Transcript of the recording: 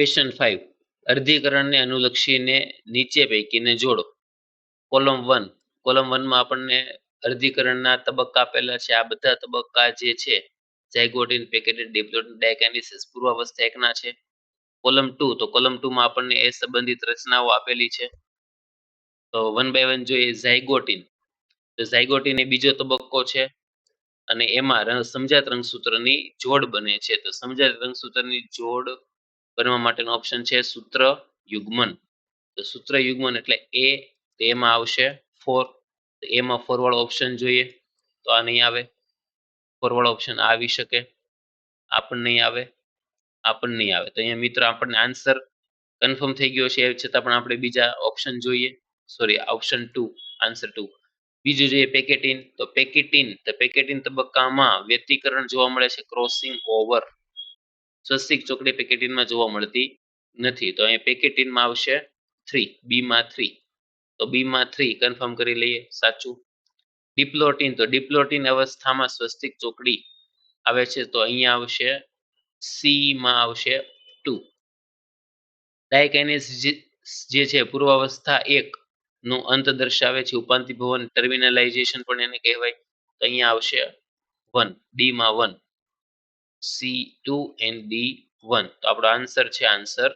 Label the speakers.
Speaker 1: Question five અર્ધીકરણને અનુલક્ષીને નીચે પૈકીને જોડો. કોલમ વન કોલમ વનમાં આપણને અર્ધીકરણના તબક્કા આપેલા છે. આ બધા તબક્કા જે છે ઝાયગોટિન પેકેટેડ ડિપ્લોટિન ડાયકાઇનેસિસ પૂર્વાવસ્થા એકના છે. કોલમ ટુ તો કોલમ ટુમાં આપણને એ સંબંધિત રચનાઓ આપેલી છે. તો વન બાય વન જોઈએ ઝાયગોટિન તો ઝાયગોટિન એ બીજો તબક્કો છે અને એમાં સમજાત રંગસૂત્રની જોડ બને છે. તો સમજાત રંગસૂત્રની જોડ બનવા માટેનો ઓપ્શન છે સૂત્ર યુગ્મન. તો સૂત્ર યુગ્મન એટલે એ એમાં આવશે ફોર. એમાં ફોરવાળો ઓપ્શન જોઈએ. તો આ નહીં આવે. ફોરવાળો ઓપ્શન આવી શકે. આ નહીં આવે. આ નહીં આવે. તો અહીંયા મિત્રો આપણને આન્સર કન્ફર્મ થઈ ગયો છે. એ છતાં પણ આપણે બીજા ઓપ્શન જોઈએ. Sorry option two answer two બીજું જોઈએ પેકેટિન તો પેકેટિન તો પેકેટિન તબક્કામાં વ્યક્તિકરણ જોવા મળે છે ક્રોસિંગ ઓવર સ્વસ્તિક ચોકડી પેકેટિનમાં જોવા મળતી નથી. તો અહીંયા પેકેટિનમાં આવશે થ્રી, બીમાં થ્રી. તો બીમાં થ્રી કન્ફર્મ કરી લઈએ, સાચું. ડિપ્લોટિન, તો ડિપ્લોટિન અવસ્થામાં સ્વસ્તિક ચોકડી આવે છે, તો અહીંયા આવશે સીમાં આવશે ટુ. ડાયકાઇનેસ જે છે, પૂર્વાવસ્થા એક નું અંત દર્શાવે છે ઉપાંતિ ભવન, ટર્મિનલાઇઝેશન પણ એને કહેવાય. તો અહીંયા આવશે one ડીમાં one. C two and one તો આપણો આન્સર છે આન્સર